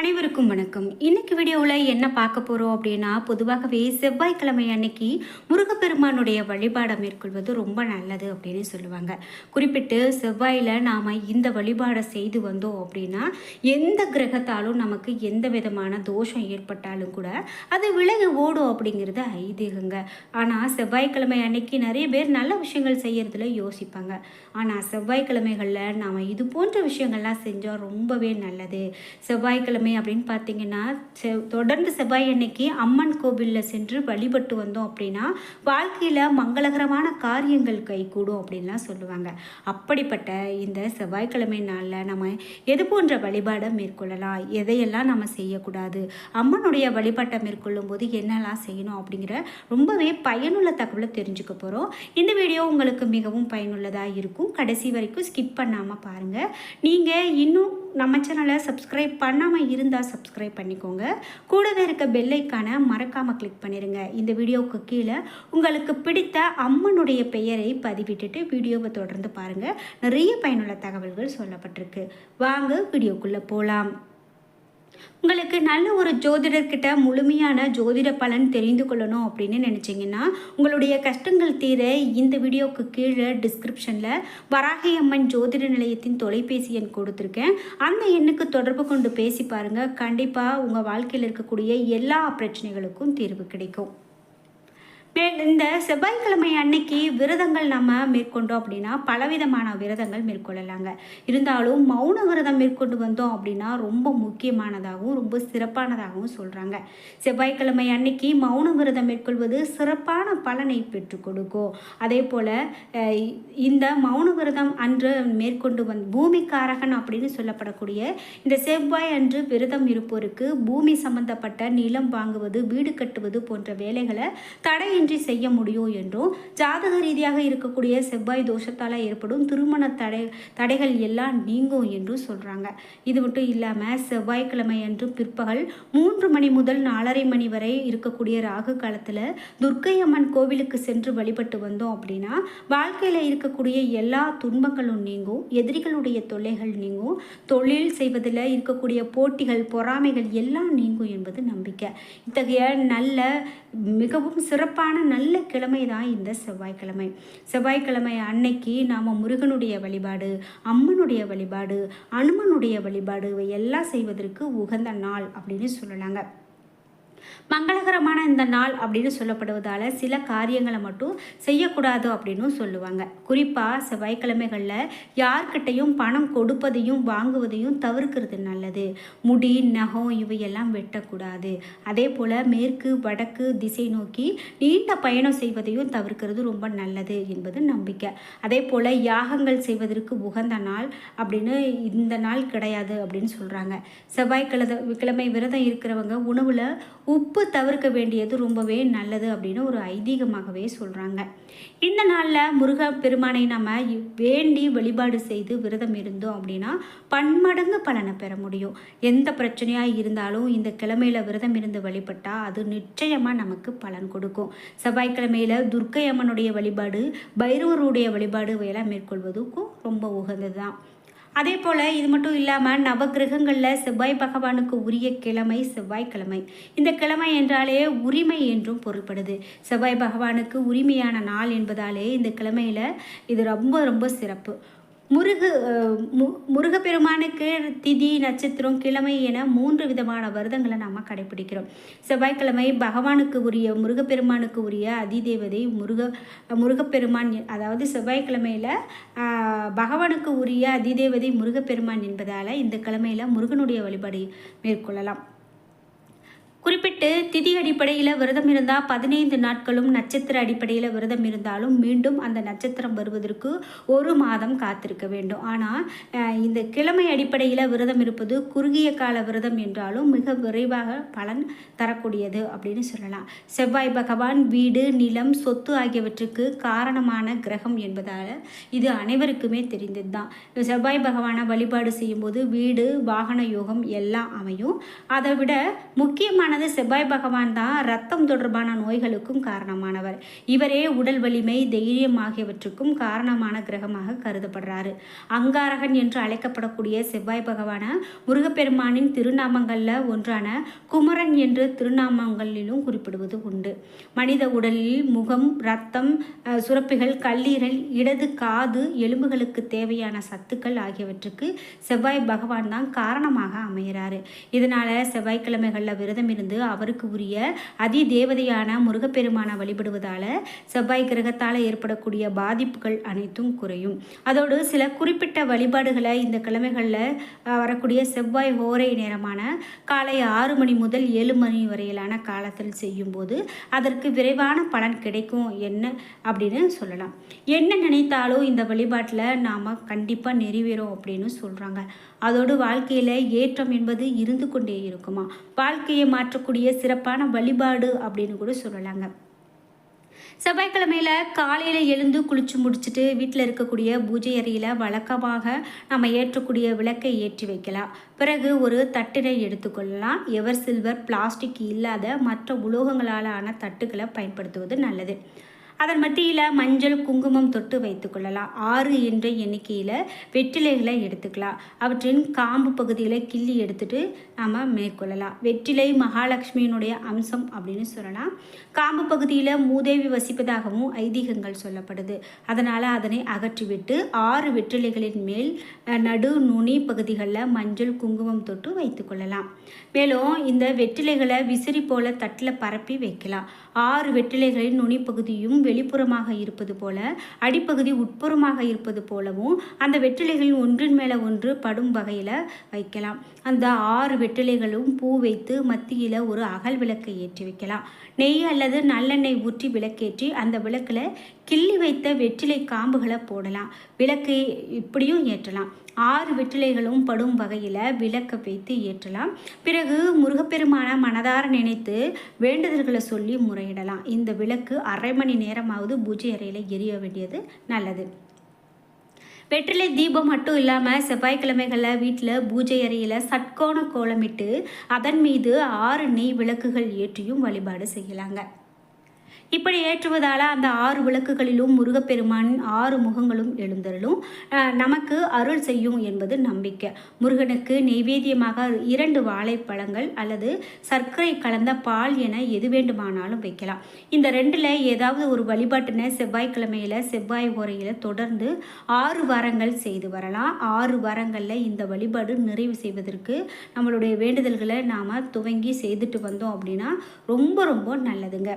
அனைவருக்கும் வணக்கம். இன்னைக்கு வீடியோவில் என்ன பார்க்க போகிறோம் அப்படின்னா பொதுவாகவே செவ்வாய்க்கிழமை அன்னைக்கு முருகப்பெருமானுடைய வழிபாடை மேற்கொள்வது ரொம்ப நல்லது அப்படின்னு சொல்லுவாங்க. குறிப்பிட்டு செவ்வாயில் நாம் இந்த வழிபாடை செய்து வந்தோம் அப்படின்னா எந்த கிரகத்தாலும் நமக்கு எந்த விதமான தோஷம் ஏற்பட்டாலும் கூட அது விலகி ஓடும் அப்படிங்கிறது ஐதீகங்க. ஆனால் செவ்வாய்க்கிழமை அன்னைக்கு நிறைய பேர் நல்ல விஷயங்கள் செய்யறதுல யோசிப்பாங்க. ஆனால் செவ்வாய்க்கிழமைகளில் நாம் இது போன்ற விஷயங்கள்லாம் செஞ்சால் ரொம்பவே நல்லது. செவ்வாய்க்கிழமை அப்படின்னு பார்த்தீங்கன்னா செ தொடர்ந்து செவ்வாய் அன்னைக்கு அம்மன் கோவிலில் சென்று வழிபட்டு வந்தோம் அப்படின்னா வாழ்க்கையில் மங்களகரமான காரியங்கள் கைகூடும் அப்படின்லாம் சொல்லுவாங்க. அப்படிப்பட்ட இந்த செவ்வாய்க்கிழமை நாளில் நம்ம எது போன்ற வழிபாடை மேற்கொள்ளலாம்? எதையெல்லாம் நம்ம செய்யக்கூடாது? அம்மனுடைய வழிபாட்டை மேற்கொள்ளும் போது என்னெல்லாம் செய்யணும் அப்படிங்கிற ரொம்பவே பயனுள்ள தகவலை தெரிஞ்சுக்க போகிறோம் இந்த வீடியோ உங்களுக்கு மிகவும் பயனுள்ளதாக இருக்கும். கடைசி வரைக்கும் ஸ்கிப் பண்ணாமல் பாருங்கள் நீங்கள் இன்னும் நம்ம சேனலை சப்ஸ்கிரைப் பண்ணாமல் இருந்தால் சப்ஸ்கிரைப் பண்ணிக்கோங்க. கூடவே இருக்க பெல்லைக்கான மறக்காமல் கிளிக் பண்ணிடுங்க இந்த வீடியோவுக்கு கீழே உங்களுக்கு பிடித்த அம்மனுடைய பெயரை பதிவிட்டுட்டு வீடியோவை தொடர்ந்து பாருங்கள் நிறைய பயனுள்ள தகவல்கள் சொல்லப்பட்டிருக்கு. வாங்க வீடியோக்குள்ளே போகலாம் உங்களுக்கு நல்ல ஒரு ஜோதிடர்கிட்ட முழுமையான ஜோதிட பலன் தெரிந்து கொள்ளணும் அப்படின்னு நினச்சிங்கன்னா உங்களுடைய கஷ்டங்கள் தீர இந்த வீடியோவுக்கு கீழே டிஸ்கிரிப்ஷனில் வராகி அம்மன் ஜோதிட நிலையத்தின் தொலைபேசி எண் கொடுத்துருக்கேன். அந்த எண்ணுக்கு தொடர்பு கொண்டு பேசி பாருங்கள் கண்டிப்பாக உங்கள் வாழ்க்கையில் இருக்கக்கூடிய எல்லா பிரச்சனைகளுக்கும் தீர்வு கிடைக்கும். இந்த செவ்வாய்க்கிழமை அன்னைக்கு விரதங்கள் நம்ம மேற்கொண்டோம் அப்படின்னா பலவிதமான விரதங்கள் மேற்கொள்ளலாங்க. இருந்தாலும் மௌன விரதம் மேற்கொண்டு வந்தோம் அப்படின்னா ரொம்ப முக்கியமானதாகவும் ரொம்ப சிறப்பானதாகவும் சொல்கிறாங்க செவ்வாய்க்கிழமை அன்னைக்கு மௌன விரதம் மேற்கொள்வது சிறப்பான பலனை பெற்று கொடுக்கும். அதே போல் இந்த மௌன விரதம் அன்று மேற்கொண்டு வந் பூமிக்காரகன் அப்படின்னு சொல்லப்படக்கூடிய இந்த செவ்வாய் அன்று விரதம் இருப்போருக்கு பூமி சம்பந்தப்பட்ட நிலம் வாங்குவது வீடு கட்டுவது போன்ற வேலைகளை தடை தடையின்றி செய்ய முடியும் என்றும் ஜாதக ரீதியாக இருக்கக்கூடிய செவ்வாய் தோஷத்தால் ஏற்படும் திருமண தடை தடைகள் எல்லாம் நீங்கும் என்றும் சொல்கிறாங்க இது மட்டும் இல்லாமல் செவ்வாய்க்கிழமை அன்று பிற்பகல் மூன்று மணி முதல் நாலரை மணி வரை இருக்கக்கூடிய ராகு காலத்தில் துர்க்கை அம்மன் கோவிலுக்கு சென்று வழிபட்டு வந்தோம் அப்படின்னா வாழ்க்கையில் இருக்கக்கூடிய எல்லா துன்பங்களும் நீங்கும் எதிரிகளுடைய தொல்லைகள் நீங்கும் தொழில் செய்வதில் இருக்கக்கூடிய போட்டிகள் பொறாமைகள் எல்லாம் நீங்கும் என்பது நம்பிக்கை. இத்தகைய நல்ல மிகவும் சிறப்பான நல்ல கிழமை தான் இந்த செவ்வாய்க்கிழமை. செவ்வாய்க்கிழமை அன்னைக்கு நாம் முருகனுடைய வழிபாடு அம்மனுடைய வழிபாடு அனுமனுடைய வழிபாடு இவை எல்லாம் செய்வதற்கு உகந்த நாள் அப்படின்னு சொல்லலாங்க. மங்களகரமான இந்த நாள் அப்படின்னு சொல்லப்படுவதால் சில காரியங்களை மட்டும் செய்யக்கூடாது அப்படின்னு சொல்லுவாங்க. குறிப்பாக செவ்வாய்க்கிழமைகளில் யார்கிட்டையும் பணம் கொடுப்பதையும் வாங்குவதையும் தவிர்க்கிறது நல்லது. முடி நகம் இவையெல்லாம் வெட்டக்கூடாது. அதே போல் மேற்கு வடக்கு திசை நோக்கி நீண்ட பயணம் செய்வதையும் தவிர்க்கிறது ரொம்ப நல்லது என்பது நம்பிக்கை. அதே போல் யாகங்கள் செய்வதற்கு உகந்த நாள் அப்படின்னு இந்த நாள் கிடையாது அப்படின்னு சொல்கிறாங்க செவ்வாய்க்கிழமை கிழமை விரதம் இருக்கிறவங்க உணவில் உப்பு தவிர்க்க வேண்டியது ரொம்பவே நல்லது அப்படின்னு ஒரு ஐதீகமாகவே சொல்கிறாங்க இந்த நாளில் முருக பெருமானை நம்ம வேண்டி வழிபாடு செய்து விரதம் இருந்தோம் அப்படின்னா பன்மடங்கு பலனை பெற முடியும். எந்த பிரச்சனையாக இருந்தாலும் இந்த கிழமையில் விரதம் இருந்து வழிபட்டால் அது நிச்சயமாக நமக்கு பலன் கொடுக்கும். செவ்வாய்க்கிழமையில் துர்க்கை அம்மனுடைய வழிபாடு பைரவருடைய வழிபாடு வேலை மேற்கொள்வதுக்கும் ரொம்ப உகந்தது தான் அதே போல் இது மட்டும் இல்லாமல் நவகிரகங்களில் செவ்வாய் பகவானுக்கு உரிய கிழமை செவ்வாய்க்கிழமை. இந்த கிழமை என்றாலே உரிமை என்றும் பொருள்படுது. செவ்வாய் பகவானுக்கு உரிமையான நாள் என்பதாலே இந்த கிழமையில் இது ரொம்ப ரொம்ப சிறப்பு. முருகு மு முருகப்பெருமானுக்கு திதி நட்சத்திரம் கிழமை என மூன்று விதமான வருதங்களை நாம் கடைபிடிக்கிறோம். செவ்வாய்க்கிழமை பகவானுக்கு உரிய முருகப்பெருமானுக்கு உரிய அதிதேவதை முருக முருகப்பெருமான் அதாவது செவ்வாய்க்கிழமையில் பகவானுக்கு உரிய அதிதேவதை முருகப்பெருமான் என்பதால் இந்த கிழமையில் முருகனுடைய வழிபாடு மேற்கொள்ளலாம். குறிப்பிட்டு திதி அடிப்படையில் விரதம் இருந்தால் பதினைந்து நாட்களும் நட்சத்திர அடிப்படையில் விரதம் இருந்தாலும் மீண்டும் அந்த நட்சத்திரம் வருவதற்கு ஒரு மாதம் காத்திருக்க வேண்டும். ஆனால் இந்த கிழமை அடிப்படையில் விரதம் இருப்பது குறுகிய கால விரதம் என்றாலும் மிக விரைவாக பலன் தரக்கூடியது அப்படின்னு சொல்லலாம். செவ்வாய் பகவான் வீடு நிலம் சொத்து ஆகியவற்றுக்கு காரணமான கிரகம் என்பதால் இது அனைவருக்குமே தெரிந்தது தான் செவ்வாய் பகவானை வழிபாடு செய்யும்போது வீடு வாகன யோகம் எல்லாம் அமையும். அதை விட முக்கியமான முக்கியமானது செவ்வாய் பகவான் தான் ரத்தம் தொடர்பான நோய்களுக்கும் காரணமானவர். இவரே உடல் வலிமை தைரியம் ஆகியவற்றுக்கும் காரணமான கிரகமாக கருதப்படுறாரு. அங்காரகன் என்று அழைக்கப்படக்கூடிய செவ்வாய் பகவான முருகப்பெருமானின் திருநாமங்களில் ஒன்றான குமரன் என்று திருநாமங்களிலும் குறிப்பிடுவது உண்டு. மனித உடலில் முகம் ரத்தம் சுரப்பிகள் கல்லீரல் இடது காது எலும்புகளுக்கு தேவையான சத்துக்கள் ஆகியவற்றுக்கு செவ்வாய் பகவான் தான் காரணமாக அமைகிறாரு. இதனால் செவ்வாய்க்கிழமைகளில் விரதம் இருந்து அவருக்கு உரிய அதி தேவதையான முருகப்பெருமான வழிபடுவதால் செவ்வாய் கிரகத்தால் ஏற்படக்கூடிய பாதிப்புகள் அனைத்தும் குறையும். அதோடு சில குறிப்பிட்ட வழிபாடுகளை இந்த கிழமைகளில் வரக்கூடிய செவ்வாய் ஓரை நேரமான காலை ஆறு மணி முதல் ஏழு மணி வரையிலான காலத்தில் செய்யும்போது அதற்கு விரைவான பலன் கிடைக்கும் என்ன அப்படின்னு சொல்லலாம். என்ன நினைத்தாலும் இந்த வழிபாட்டில் நாம் கண்டிப்பாக நிறைவேறும் அப்படின்னு சொல்கிறாங்க அதோடு வாழ்க்கையில் ஏற்றம் என்பது இருந்து கொண்டே இருக்குமா? வாழ்க்கையை மாற்ற மாற்றக்கூடிய சிறப்பான வழிபாடு அப்படின்னு கூட சொல்லலாங்க. செவ்வாய்க்கிழமையில் காலையில் எழுந்து குளிச்சு முடிச்சுட்டு வீட்டில் இருக்கக்கூடிய பூஜை அறையில் வழக்கமாக நம்ம ஏற்றக்கூடிய விளக்கை ஏற்றி வைக்கலாம். பிறகு ஒரு தட்டினை எடுத்துக்கொள்ளலாம். எவர் சில்வர் பிளாஸ்டிக் இல்லாத மற்ற உலோகங்களால் ஆன தட்டுக்களை பயன்படுத்துவது நல்லது. அதன் மத்தியில் மஞ்சள் குங்குமம் தொட்டு வைத்துக்கொள்ளலாம் ஆறு என்ற எண்ணிக்கையில் வெற்றிலைகளை எடுத்துக்கலாம். அவற்றின் காம்பு பகுதிகளை கிள்ளி எடுத்துட்டு நாம் மேற்கொள்ளலாம். வெற்றிலை மகாலட்சுமியினுடைய அம்சம் அப்படின்னு சொல்லலாம். காம்பு பகுதியில் மூதேவி வசிப்பதாகவும் ஐதீகங்கள் சொல்லப்படுது. அதனால் அதனை அகற்றிவிட்டு ஆறு வெற்றிலைகளின் மேல் நடு நுனி பகுதிகளில் மஞ்சள் குங்குமம் தொட்டு வைத்துக்கொள்ளலாம் மேலும் இந்த வெற்றிலைகளை விசிறி போல தட்டில் பரப்பி வைக்கலாம். ஆறு வெற்றிலைகளின் நுனிப்பகுதியும் வெளிப்புறமாக இருப்பது போல அடிப்பகுதி உட்புறமாக இருப்பது போலவும் அந்த வெற்றிலைகளின் ஒன்றின் மேலே ஒன்று படும் வகையில் வைக்கலாம். அந்த ஆறு வெற்றிலைகளும் பூ வைத்து மத்தியில் ஒரு அகல் விளக்கை ஏற்றி வைக்கலாம். நெய் அல்லது நல்லெண்ணெய் ஊற்றி விளக்கேற்றி அந்த விளக்கில் வைத்த வெற்றிலை காம்புகளை போடலாம். விளக்கு இப்படியும் ஏற்றலாம். ஆறு வெற்றிலைகளும் படும் வகையில் விளக்க வைத்து ஏற்றலாம். பிறகு முருகப்பெருமான மனதார நினைத்து வேண்டுதல்களை சொல்லி முறையிடலாம். இந்த விளக்கு அரை மணி நேரமாவது பூஜை அறையில் எரிய வேண்டியது நல்லது. வெற்றிலை தீபம் மட்டும் இல்லாமல் செவ்வாய்க்கிழமைகளில் வீட்டில் பூஜை அறையில் சட்கோண கோலமிட்டு அதன் மீது ஆறு நெய் விளக்குகள் ஏற்றியும் வழிபாடு செய்யலாங்க. இப்படி ஏற்றுவதால் அந்த ஆறு விளக்குகளிலும் முருகப்பெருமானின் ஆறு முகங்களும் எழுந்தருளும். நமக்கு அருள் செய்யும் என்பது நம்பிக்கை. முருகனுக்கு நெய்வேத்தியமாக இரண்டு வாழைப்பழங்கள் அல்லது சர்க்கரை கலந்த பால் என எது வேண்டுமானாலும் வைக்கலாம். இந்த ரெண்டில் ஏதாவது ஒரு வழிபாட்டினை செவ்வாய்க்கிழமையில் செவ்வாய் உரையில் தொடர்ந்து ஆறு வாரங்கள் செய்து வரலாம். ஆறு வாரங்களில் இந்த வழிபாடு நிறைவு செய்வதற்கு நம்மளுடைய வேண்டுதல்களை நாம் துவங்கி செய்துட்டு வந்தோம் அப்படின்னா ரொம்ப ரொம்ப நல்லதுங்க.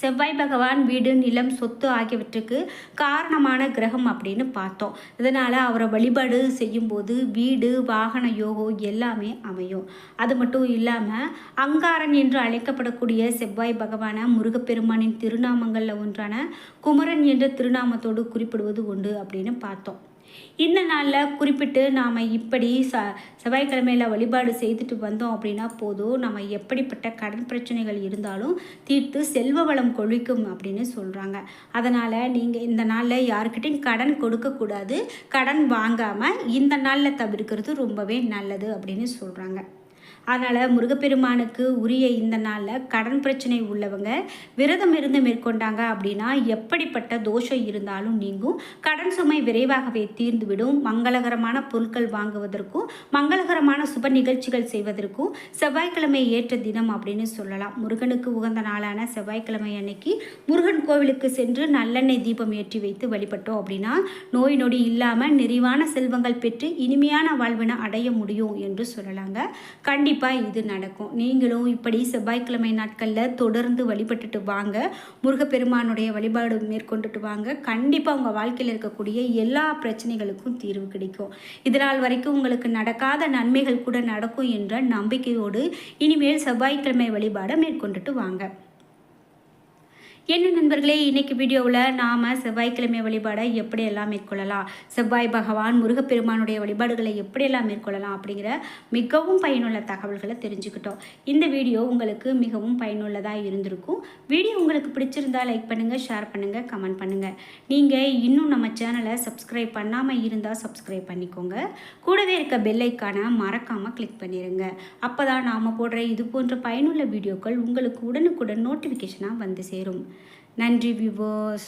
செவ்வாய் பகவான் வீடு நிலம் சொத்து ஆகியவற்றுக்கு காரணமான கிரகம் அப்படின்னு பார்த்தோம். இதனால் அவரை வழிபாடு செய்யும்போது வீடு வாகன யோகம் எல்லாமே அமையும். அது மட்டும் இல்லாமல் அங்காரன் என்று அழைக்கப்படக்கூடிய செவ்வாய் பகவான முருகப்பெருமானின் திருநாமங்களில் ஒன்றான குமரன் என்ற திருநாமத்தோடு குறிப்பிடுவது உண்டு அப்படின்னு பார்த்தோம். இந்த நாளில் குறிப்பிட்டு நாம் இப்படி ச செவ்வாய்க்கிழமையில் வழிபாடு செய்துட்டு வந்தோம் அப்படின்னா போதும். நம்ம எப்படிப்பட்ட கடன் பிரச்சனைகள் இருந்தாலும் தீர்த்து செல்வ வளம் கொழிக்கும் அப்படின்னு சொல்கிறாங்க அதனால் நீங்கள் இந்த நாளில் யாருக்கிட்டையும் கடன் கொடுக்கக்கூடாது கடன் வாங்காமல் இந்த நாளில் தவிர்க்கிறது ரொம்பவே நல்லது அப்படின்னு சொல்கிறாங்க அதனால் முருகப்பெருமானுக்கு உரிய இந்த நாளில் கடன் பிரச்சனை உள்ளவங்க விரதம் இருந்து மேற்கொண்டாங்க அப்படின்னா எப்படிப்பட்ட தோஷம் இருந்தாலும் நீங்கும். கடன் சுமை விரைவாகவே தீர்ந்துவிடும். மங்களகரமான பொருட்கள் வாங்குவதற்கும் மங்களகரமான சுப நிகழ்ச்சிகள் செய்வதற்கும் செவ்வாய்க்கிழமை ஏற்ற தினம் அப்படின்னு சொல்லலாம். முருகனுக்கு உகந்த நாளான செவ்வாய்க்கிழமை அன்னைக்கு முருகன் கோவிலுக்கு சென்று நல்லெண்ணெய் தீபம் ஏற்றி வைத்து வழிபட்டோம் அப்படின்னா நோய் நொடி இல்லாமல் நிறைவான செல்வங்கள் பெற்று இனிமையான வாழ்வினை அடைய முடியும் என்று சொல்லலாங்க. கண்டிப்பாக கண்டிப்பாக இது நடக்கும். நீங்களும் இப்படி செவ்வாய்க்கிழமை நாட்களில் தொடர்ந்து வழிபட்டுட்டு வாங்க. முருகப்பெருமானுடைய வழிபாடு மேற்கொண்டுட்டு வாங்க. கண்டிப்பாக உங்கள் வாழ்க்கையில் இருக்கக்கூடிய எல்லா பிரச்சனைகளுக்கும் தீர்வு கிடைக்கும். இதனால் வரைக்கும் உங்களுக்கு நடக்காத நன்மைகள் கூட நடக்கும் என்ற நம்பிக்கையோடு இனிமேல் செவ்வாய்க்கிழமை வழிபாடை மேற்கொண்டுட்டு வாங்க. என்ன நண்பர்களே இன்றைக்கி வீடியோவில் நாம் செவ்வாய்க்கிழமை வழிபாடை எப்படியெல்லாம் மேற்கொள்ளலாம்? செவ்வாய் பகவான் முருகப்பெருமானுடைய வழிபாடுகளை எப்படியெல்லாம் மேற்கொள்ளலாம் அப்படிங்கிற மிகவும் பயனுள்ள தகவல்களை தெரிஞ்சுக்கிட்டோம். இந்த வீடியோ உங்களுக்கு மிகவும் பயனுள்ளதாக இருந்திருக்கும். வீடியோ உங்களுக்கு பிடிச்சிருந்தா லைக் பண்ணுங்கள் ஷேர் பண்ணுங்கள் கமெண்ட் பண்ணுங்கள் நீங்கள் இன்னும் நம்ம சேனலை சப்ஸ்கிரைப் பண்ணாமல் இருந்தால் சப்ஸ்கிரைப் பண்ணிக்கோங்க. கூடவே இருக்க பெல்லைக்கான மறக்காமல் கிளிக் பண்ணிடுங்க அப்போ தான் நாம் போடுற இது போன்ற பயனுள்ள வீடியோக்கள் உங்களுக்கு உடனுக்குடன் நோட்டிஃபிகேஷனாக வந்து சேரும். நன்றி வியூவர்ஸ்